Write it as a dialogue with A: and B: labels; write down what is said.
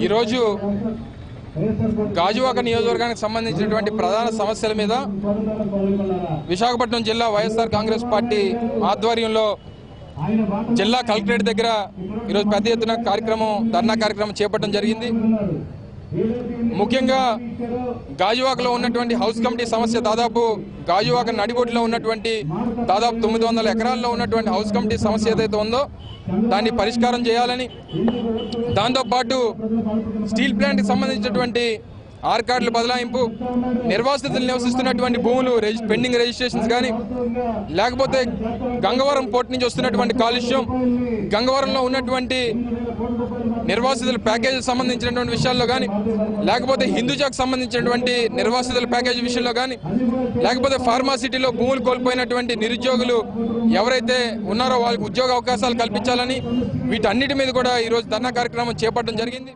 A: ఈరోజు గాజువాక నియోజకవర్గానికి సంబంధించినటువంటి ప్రధాన సమస్యల మీద విశాఖపట్నం జిల్లా వైఎస్ఆర్ కాంగ్రెస్ పార్టీ ఆధ్వర్యంలో జిల్లా కలెక్టరేట్ దగ్గర ఈరోజు పెద్ద ఎత్తున కార్యక్రమం ధర్నా కార్యక్రమం చేపట్టడం జరిగింది. ముఖ్యంగా గాజువాకలో ఉన్నటువంటి హౌస్ కమిటీ సమస్య దాదాపు గాజువాక నడిబొడ్డులో ఉన్నటువంటి దాదాపు తొమ్మిది వందల ఎకరాల్లో ఉన్నటువంటి హౌస్ కమిటీ సమస్య ఏదైతే ఉందో దాన్ని పరిష్కారం చేయాలని. దాంతోపాటు స్టీల్ ప్లాంట్కి సంబంధించినటువంటి ఆర్కార్డుల బదలాయింపు నిర్వాసితులు నివసిస్తున్నటువంటి భూములు పెండింగ్ రిజిస్ట్రేషన్స్ కానీ లేకపోతే గంగవరం పోర్ట్ నుంచి వస్తున్నటువంటి కాలుష్యం గంగవరంలో ఉన్నటువంటి నిర్వాసితుల ప్యాకేజీ సంబంధించినటువంటి విషయాల్లో కానీ లేకపోతే హిందూజాకు సంబంధించినటువంటి నిర్వాసితుల ప్యాకేజీ విషయంలో కానీ లేకపోతే ఫార్మాసిటీలో భూములు కోల్పోయినటువంటి నిరుద్యోగులు ఎవరైతే ఉన్నారో వాళ్ళకి ఉద్యోగ అవకాశాలు కల్పించాలని వీటన్నిటి మీద కూడా ఈరోజు ధర్నా కార్యక్రమం చేపట్టడం జరిగింది.